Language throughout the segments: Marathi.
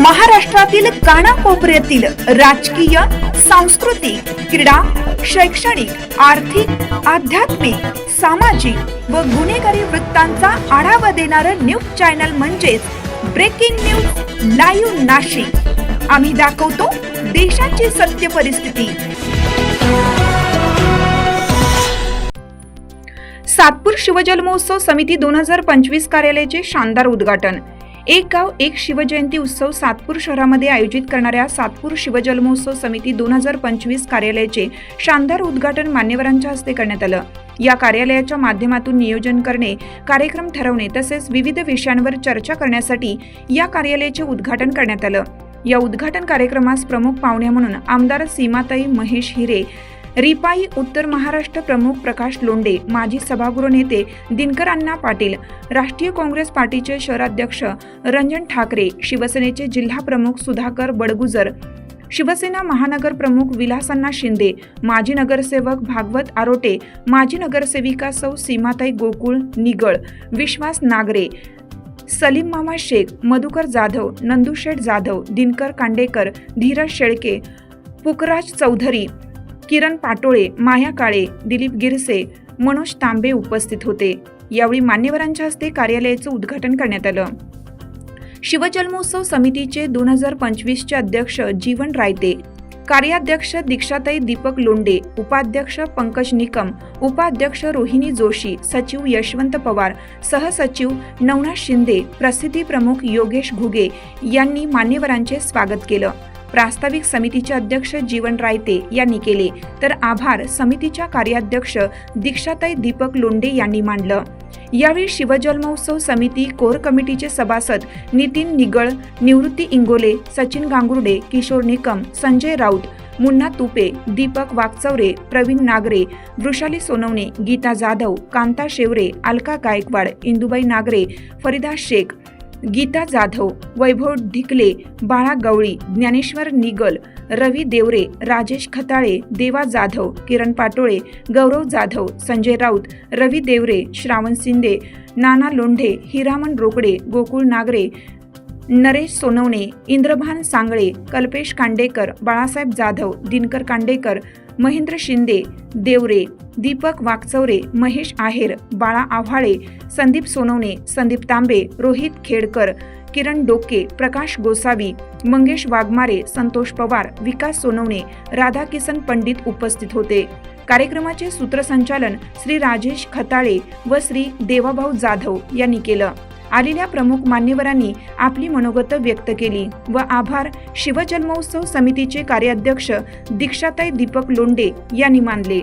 महाराष्ट्रातील कानाकोपऱ्यातील राजकीय सांस्कृतिक क्रीडा शैक्षणिक आर्थिक आध्यात्मिक सामाजिक व गुन्हेगारी वृत्तांचा आढावा देणारं न्यूज चॅनल म्हणजेच ब्रेकिंग न्यूज लाईव्ह नाशिक. आम्ही दाखवतो देशाची सत्य परिस्थिती. सातपूर शिवजल महोत्सव समिती दोन हजार पंचवीस कार्यालयाचे शानदार उद्घाटन. एक गाव एक शिवजयंती उत्सव सातपूर शहरामध्ये आयोजित करणाऱ्या सातपूर शिवजन्मोत्सव समिती दोन हजार पंचवीस कार्यालयाचे शानदार उद्घाटन मान्यवरांच्या हस्ते करण्यात आलं. या कार्यालयाच्या माध्यमातून नियोजन करणे कार्यक्रम ठरवणे तसेच विविध विषयांवर चर्चा करण्यासाठी या कार्यालयाचे उद्घाटन करण्यात आलं. या उद्घाटन कार्यक्रमास प्रमुख पाहुण्या म्हणून आमदार सीमाताई महेश हिरे रिपाई उत्तर महाराष्ट्र प्रमुख प्रकाश लोंडे माजी सभागृह नेते दिनकर अण्णा पाटील राष्ट्रीय काँग्रेस पार्टीचे शहराध्यक्ष रंजन ठाकरे शिवसेनेचे जिल्हा प्रमुख सुधाकर बडगुजर शिवसेना महानगर प्रमुख विलासन्ना शिंदे माजी नगरसेवक भागवत आरोटे माजी नगरसेविका सौ सीमाताई गोकुळ निगळ विश्वास नागरे सलीम मामा शेख मधुकर जाधव नंदुशेठ जाधव दिनकर कांडेकर धीरज शेळके पुकराज चौधरी किरण पाटोळे माया काळे दिलीप गिरसे मनोज तांबे उपस्थित होते. यावेळी मान्यवरांच्या हस्ते कार्यालयाचं उद्घाटन करण्यात आलं. शिवजन्मोत्सव समितीचे दोन हजार पंचवीसचे अध्यक्ष जीवन रायते कार्याध्यक्ष दीक्षाताई दीपक लोंडे उपाध्यक्ष पंकज निकम उपाध्यक्ष रोहिणी जोशी सचिव यशवंत पवार सहसचिव नवनाथ शिंदे प्रसिद्धी प्रमुख योगेश घुगे यांनी मान्यवरांचे स्वागत केलं. प्रास्ताविक समितीचे अध्यक्ष जीवन रायते यांनी केले. तर आभार समितीच्या कार्याध्यक्ष दीक्षाताई दीपक लोंडे यांनी मांडलं यावेळी शिवजन्मोत्सव समिती कोर कमिटीचे सभासद नितीन निगळ निवृत्ती इंगोले सचिन गांगुर्डे किशोर निकम संजय राऊत मुन्ना तुपे दीपक वाकचौरे प्रवीण नागरे वृषाली सोनवणे गीता जाधव कांता शेवरे अलका गायकवाड इंदुबाई नागरे फरीदा शेख गीता जाधव वैभव ढिकले बाळा गवळी ज्ञानेश्वर निगल रवी देवरे राजेश खताळे देवा जाधव किरण पाटोळे गौरव जाधव संजय राऊत रवी देवरे श्रावण शिंदे नाना लोंढे हिरामन रोकडे गोकुळ नागरे नरेश सोनवणे इंद्रभान सांगळे कल्पेश कांडेकर बाळासाहेब जाधव दिनकर कांडेकर महेंद्र शिंदे देवरे दीपक वाकचौरे महेश आहेर बाळा आव्हाळे संदीप सोनवणे संदीप तांबे रोहित खेडकर किरण डोके प्रकाश गोसावी मंगेश वाघमारे संतोष पवार विकास सोनवणे राधाकिसन पंडित उपस्थित होते. कार्यक्रमाचे सूत्रसंचालन श्री राजेश खताळे व श्री देवाभाऊ जाधव यांनी केलं. आलेल्या प्रमुख मान्यवरांनी आपली मनोगत व्यक्त केली व आभार. शिवजन्मोत्सव समितीचे कार्याध्यक्ष दीक्षाताई दीपक लोंडे यांनी मानले.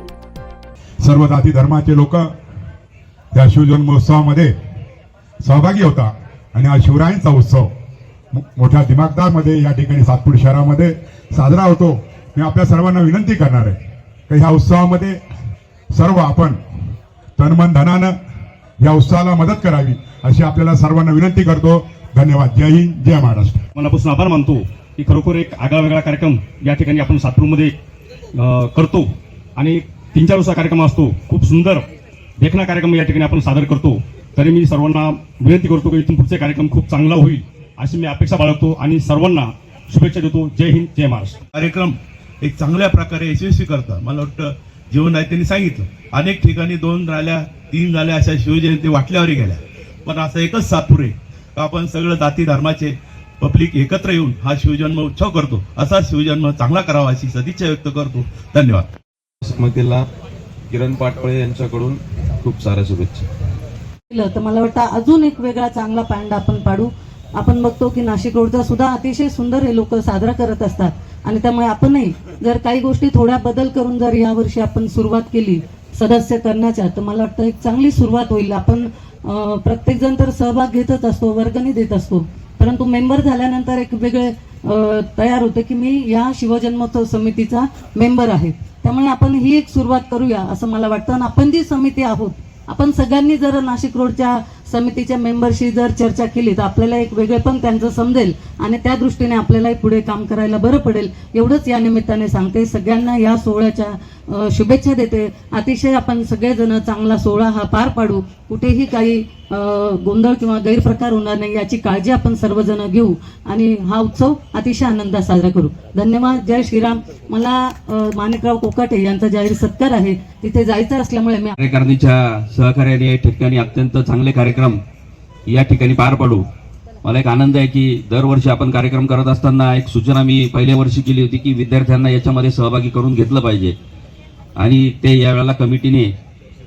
सर्व जाती धर्माचे लोक त्या शिवजन्मोत्सवामध्ये सहभागी होता आणि हा शिवरायांचा उत्सव मोठ्या मोठ्या दिमागदारमध्ये या ठिकाणी सातपूर शहरामध्ये साजरा होतो. मी आपल्या सर्वांना विनंती करणार आहे की ह्या उत्सवामध्ये सर्व आपण तनमन धनानं या उत्सवाला मदत करावी अशी आपल्याला सर्वांना विनंती करतो. धन्यवाद. जय हिंद जय महाराष्ट्र. मनापासून आभार मानतो की खरोखर एक आगळा वेगळा कार्यक्रम या ठिकाणी आपण सातपूरमध्ये करतो. आणि तीन चार दिवसा कार्यक्रम असतो. खूप सुंदर देखणा कार्यक्रम या ठिकाणी आपण सादर करतो. तरी मी सर्वांना विनंती करतो की इथून पुढचे कार्यक्रम खूप चांगला होईल अशी मी अपेक्षा बाळगतो आणि सर्वांना शुभेच्छा देतो. जय हिंद जय महाराष्ट्र. कार्यक्रम एक चांगल्या प्रकारे यशस्वी करतात. मला वाटतं जीवन आहे त्यांनी सांगितलं. अनेक ठिकाणी दोन झाल्या तीन झाल्या अशा शिवजयंती वाटल्यावर गेल्या. पण असं एकच सातपूर आहे का आपण सगळं जाती धर्माचे पब्लिक एकत्र येऊन हा शिवजन्म उत्सव करतो. असा शिवजन्म चांगला करावा अशी सदिच्छा व्यक्त करतो. धन्यवाद. समितीला किरण पाटोळे यांच्याकडून खूप साऱ्या शुभेच्छा. तर मला वाटतं अजून एक वेगळा चांगला पॅन्ड आपण पाडू. आपण बघतो की नाशिक रोडचा सुद्धा अतिशय सुंदर हे लोक साजरा करत असतात. आणि त्यामुळे आपणही जर काही गोष्टी थोड्या बदल करून जर यावर्षी आपण सुरुवात केली सदस्य करण्याच्या तर मला वाटतं एक चांगली सुरुवात होईल. आपण प्रत्येक जण तर सहभाग घेतच असतो वर्गणी देत असतो. परंतु मेंबर झाल्यानंतर एक वेगळे तयार होते की मी या शिवजन्मोत्सव समितीचा मेंबर आहे. त्यामुळे आपण ही एक सुरुवात करूया असं मला वाटतं. आणि आपण जी समिती आहोत आपण सगळ्यांनी जर नाशिक रोडच्या समितीच्या मेंबरशी जर चर्चा केली तर आपल्याला एक वेगळे पण त्यांचं समजेल आणि त्या दृष्टीने आपल्यालाही पुढे काम करायला बरं पडेल. एवढंच या निमित्ताने सांगते. सगळ्यांना या सोहळ्याच्या शुभेच्छा देते. अतिशय आपण सगळेजण चांगला सोहळा हा पार पाडू. कुठेही काही गोंधळ किंवा गैरप्रकार होणार नाही याची काळजी आपण सर्वजण घेऊ आणि हा उत्सव अतिशय आनंदात साजरा करू. धन्यवाद. जय श्रीराम. मला माणिकराव कोकाटे यांचा जाहीर सत्कार आहे. तिथे जायचं असल्यामुळे मी कार्यकारणीच्या सहकार्याने या ठिकाणी अत्यंत चांगले कार्यक्रम या ठिकाणी पार पाडू. मला एक आनंद आहे की दरवर्षी आपण कार्यक्रम करत असताना एक सूचना मी पहिल्या वर्षी केली होती की विद्यार्थ्यांना याच्यामध्ये सहभागी करून घेतलं पाहिजे. आणि ते यावेळेला कमिटीने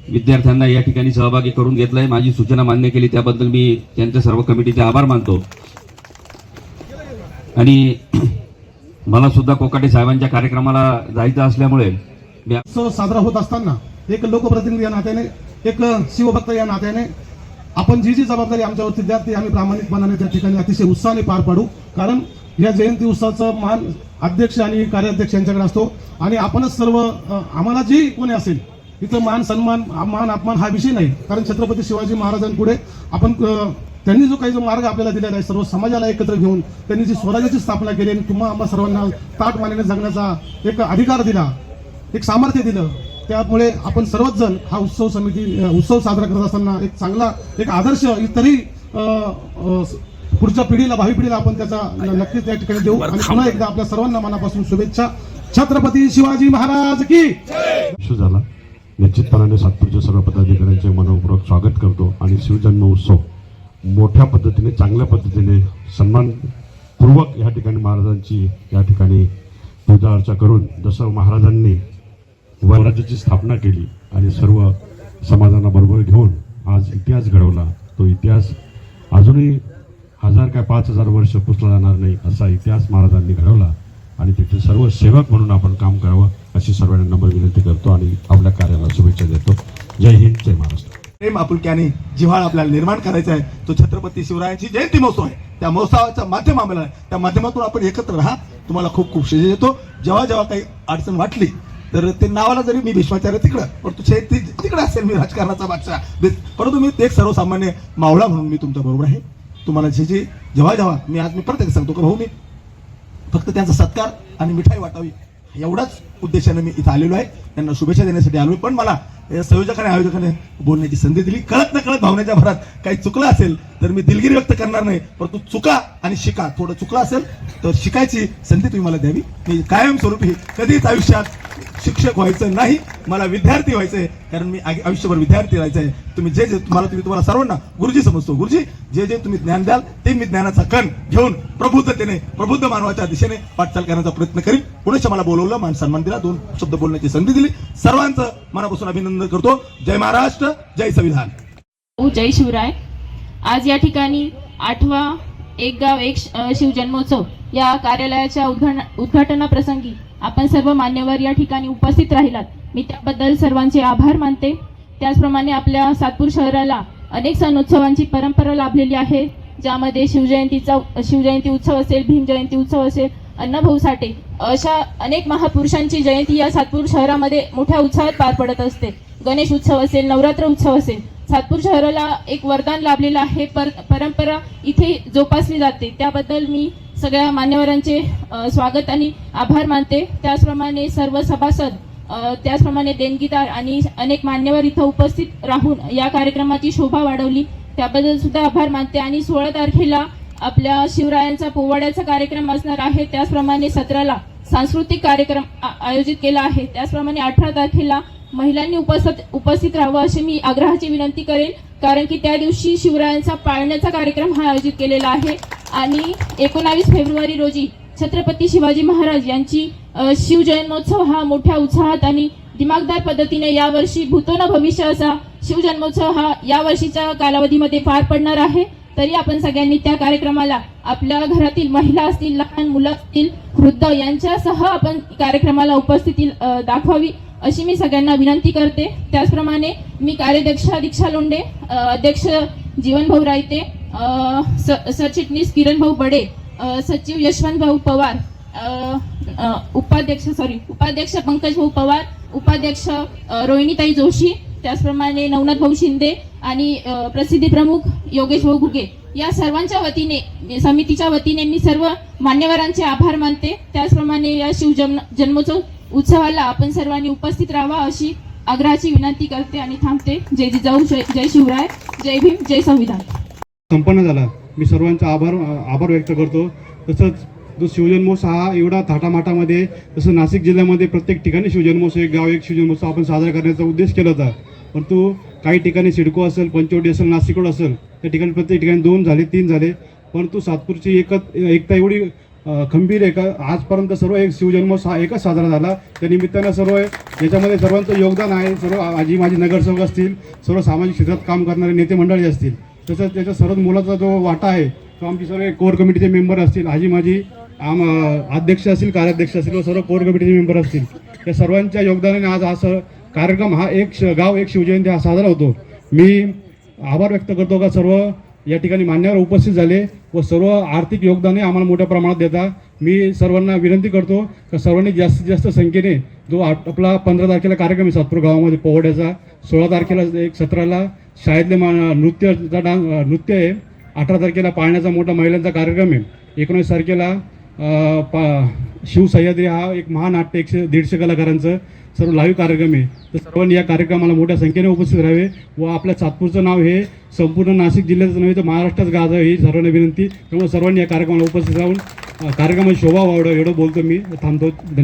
विद्यार्थ्यांना या ठिकाणी सहभागी करून घेतलंय. माझी सूचना मान्य केली त्याबद्दल मी त्यांच्या सर्व कमिटीचे आभार मानतो. आणि मला सुद्धा कोकाटे साहेबांच्या कार्यक्रमाला जायचं असल्यामुळे मी उत्सव साजरा होत असताना एक लोकप्रतिनिधी या नात्याने एक शिवभक्त या नात्याने आपण जी जी जबाबदारी आमच्यावरती द्या ती आम्ही प्रामाणिकपणाने त्या ठिकाणी अतिशय उत्साहाने पार पाडू. कारण या जयंती उत्सवाचा मान अध्यक्ष आणि कार्याध्यक्ष यांच्याकडे असतो. आणि आपणच सर्व आम्हाला जी कोणी असेल इथं मान सन्मान मान अपमान हा विषय नाही. कारण छत्रपती शिवाजी महाराजांपुढे आपण त्यांनी जो काही जो मार्ग आपल्याला दिलेला आहे सर्व समाजाला एकत्र घेऊन त्यांनी जी स्वराज्याची स्थापना केली आणि तुम्हा आम्हा सर्वांना ताट मानेने जगण्याचा एक अधिकार दिला एक सामर्थ्य दिलं त्यामुळे आपण सर्वच जण हा उत्सव समिती उत्सव साजरा करत असताना एक चांगला एक आदर्श इतरही पुढच्या पिढीला भावी पिढीला आपण त्याचा नक्कीच त्या ठिकाणी देऊ. आणि पुन्हा एकदा आपल्या सर्वांना मनापासून शुभेच्छा. छत्रपती शिवाजी महाराज की झाला. निश्चितपणाने सातपूरच्या सर्व पदाधिकाऱ्यांचे मनपूर्वक स्वागत करतो आणि शिवजन्म उत्सव मोठ्या पद्धतीने चांगल्या पद्धतीने सन्मानपूर्वक या ठिकाणी महाराजांची या ठिकाणी पूजा अर्चा करून जसं महाराजांनी स्वराज्याची स्थापना केली आणि सर्व समाजांना बरोबर घेऊन आज इतिहास घडवला. तो इतिहास अजूनही हजार काय पाच हजार वर्ष पुसला जाणार नाही असा इतिहास महाराजांनी घडवला आणि तिथे सर्व सेवक म्हणून आपण काम करावं अशी सर्वांना नंबर विनंती करतो आणि आपल्या कार्याला शुभेच्छा देतो. जय हिंद जय महाराष्ट्र. प्रेम आपुलक्याने जिव्हाळा आपल्याला निर्माण करायचा आहे. तो छत्रपती शिवरायांची जयंती महोत्सव आहे. त्या महोत्सवाचा माध्यम आम्हाला आहे. त्या माध्यमातून आपण एकत्र राहा. तुम्हाला खूप खूप श्रेय देतो. जेव्हा जेव्हा काही अडचण वाटली तर ते नावाला जरी मी भीष्माचार्य तिकडं परंतु शेती तिकडे असेल मी राजकारणाचा बादशाह. परंतु मी एक सर्वसामान्य मावळा म्हणून मी तुमच्या बरोबर आहे. तुम्हाला जे जे जेव्हा जेव्हा मी आज मी प्रत्येक सांगतो का भाऊ मी फक्त त्यांचा सत्कार आणि मिठाई वाटावी. एवढाच उद्देशाने मी इथं आलेलो आहे. त्यांना शुभेच्छा देण्यासाठी आलो पण मला संयोजकाने आयोजकाने बोलण्याची संधी दिली. कळत न कळत भावनेच्या भरात काही चुकलं असेल तर मी दिलगिरी व्यक्त करणार नाही. परंतु चुका आणि शिका थोडं चुकलं असेल तर शिकायची संधी तुम्ही मला द्यावी. मी कायमस्वरूपी कधीच आयुष्यात शिक्षक व्हायचं नाही मला विद्यार्थी व्हायचंय कारण मी आयुष्यभर विद्यार्थी राहायचं आहे. तुम्ही जे जे तुम्हाला तुम्ही तुम्हाला सर्वांना गुरुजी समजतो. गुरुजी जे जे तुम्ही ज्ञान द्याल ते मी ज्ञानाचा कण घेऊन प्रबुद्धतेने प्रबुद्ध मानवाच्या दिशेने वाटचाल करण्याचा प्रयत्न करीन. पुढेच मला बोलवलं मान सन्मान दिला दोन शब्द बोलण्याची संधी दिली. सर्वांचं मनापासून अभिनंदन करतो. जय महाराष्ट्र जय संविधान. ओ जय शिवराय. आज या ठिकाणी आठवा एक गाव एक शिवजन्मोत्सव या कार्यालयाच्या उद्घाटन प्रसंगी आपण सर्व मान्यवर या ठिकाणी उपस्थित राहिलात. मी त्याबद्दल सर्वांचे आभार मानते. त्याचप्रमाणे आपल्या सातपूर शहराला अनेक सण उत्सवांची परंपरा लाभलेली आहे. ज्यामध्ये शिवजयंतीचा शिवजयंती उत्सव असेल भीमजयंती उत्सव असेल अण्णाभाऊ साठे अशा अनेक महापुरुषांची जयंती या सातपूर शहरामध्ये मोठ्या उत्साहात पार पडत असते. गणेश उत्सव असेल नवरात्र उत्सव असेल सातपूर शहराला एक वरदान लाभलेलं आहे. पर परंपरा इथे जोपासली जाते. त्याबद्दल मी सगळ्या मान्यवरांचे स्वागत आणि आभार मानते. त्याचप्रमाणे सर्व सभासद त्याचप्रमाणे देणगीदार आणि अनेक मान्यवर इथं उपस्थित राहून या कार्यक्रमाची शोभा वाढवली. त्याबद्दल सुद्धा आभार मानते. आणि सोळा तारखेला आपल्या शिवरायांचा पोवाड्याचा कार्यक्रम असणार आहे. त्याचप्रमाणे सतराला सांस्कृतिक कार्यक्रम आ- आयोजित केला आहे. त्याचप्रमाणे अठरा तारखेला महिलांनी उपस्थित उपस्थित राहावं अशी मी आग्रहाची विनंती करेन कारण की त्या दिवशी शिवरायांचा पाळण्याचा कार्यक्रम हा आयोजित केलेला आहे. आणि एकोणावीस फेब्रुवारी रोजी छत्रपती शिवाजी महाराज यांची शिवजन्मोत्सव हा मोठ्या उत्साहात आणि दिमागदार पद्धतीने यावर्षी भूतो न भविष्य असा शिवजन्मोत्सव हा यावर्षीच्या कालावधीमध्ये पार पडणार आहे. तरी आपण सगळ्यांनी त्या कार्यक्रमाला आपल्या घरातील महिला असतील लहान मुलं असतील वृद्ध यांच्यासह आपण कार्यक्रमाला उपस्थिती दाखवावी अशी मी सगळ्यांना विनंती करते. त्याचप्रमाणे मी कार्याध्यक्ष दीक्षा लोंडे अध्यक्ष जीवनभाऊ रायते स- सरचिटणीस किरणभाऊ बडे सचिव यशवंत भाऊ पवार उपाध्यक्ष सॉरी उपाध्यक्ष पंकज भाऊ पवार उपाध्यक्ष रोहिणीताई जोशी त्याचप्रमाणे नवनाथ भाऊ शिंदे आणि प्रसिद्धी प्रमुख योगेश भाऊ घुगे. या सर्वांच्या वतीने समितीच्या वतीने मी सर्व मान्यवरांचे आभार मानते. त्याचप्रमाणे या शिवजन्म जन्मोत्सव उत्सवाला आपण सर्वांनी उपस्थित राहावा अशी आग्रहाची विनंती करते आणि थांबते. जय जिजाऊ जय जय शिवराय जय भीम जय संविधान. संपन्न झाला. मी सर्वांचा आभार आभार व्यक्त करतो. तसंच जो शिवजन्मोत्सव हा एवढा थाटामाटामध्ये जसं नाशिक जिल्ह्यामध्ये प्रत्येक ठिकाणी शिवजन्मोत्सव एक गाव एक शिवजन्मोत्सव आपण साजरा करण्याचा उद्देश केला होता. परंतु काही ठिकाणी सिडको असेल पंचवटी असेल नाशिक रोड असेल त्या ठिकाणी प्रत्येक ठिकाणी दोन झाले तीन झाले. परंतु सातपूरची एकच एकता एवढी खंबीर आहे का? आजपर्यंत सर्व एक शिवजन्मोत्सव हा एकच साजरा झाला. त्या निमित्तानं सर्व याच्यामध्ये सर्वांचं योगदान आहे सर्व आजी माझी नगरसेवक असतील सर्व सामाजिक क्षेत्रात काम करणारे नेते मंडळी असतील. तसंच त्याच्या सर्व मुलाचा जो वाटा आहे तो आमची सर्व कोर कमिटीचे मेंबर असतील आजी माझी आम अध्यक्ष असतील कार्याध्यक्ष असतील व सर्व कोर कमिटीचे मेंबर असतील. या सर्वांच्या योगदानाने आज हा स कार्यक्रम हा एक श- गाव एक शिवजयंती हा साजरा होतो. मी आभार व्यक्त करतो का सर्व या ठिकाणी मान्यवर उपस्थित झाले व सर्व आर्थिक योगदाने आम्हाला मोठ्या प्रमाणात देता. मी सर्वांना विनंती करतो का सर्वांनी जास्तीत जास्त संख्येने जो आपला पंधरा तारखेला कार्यक्रम आहे सातपूर गावामध्ये पोवड्याचा सोळा तारखेला एक सतराला शाळेतले मा नृत्यचा डान्स नृत्य आहे. अठरा तारखेला पाळण्याचा मोठा महिलांचा कार्यक्रम आहे. एकोणीस तारखेला पा पा शिवसह्याद्री हा एक महानाट्य एकशे दीडशे कलाकारांचं सर्व लाईव्ह कार्यक्रम आहे. तर सर्वांनी या कार्यक्रमाला मोठ्या संख्येने उपस्थित राहावे व आपल्या सातपूरचं नाव हे संपूर्ण नाशिक जिल्ह्याचं नव्हे तर महाराष्ट्रात गाजावं ही सर्वांना विनंती. त्यामुळे सर्वांनी या कार्यक्रमाला उपस्थित राहून कार्यक्रमाची शोभा वाढव एवढं बोलतो मी. थांबतो. धन्यवाद.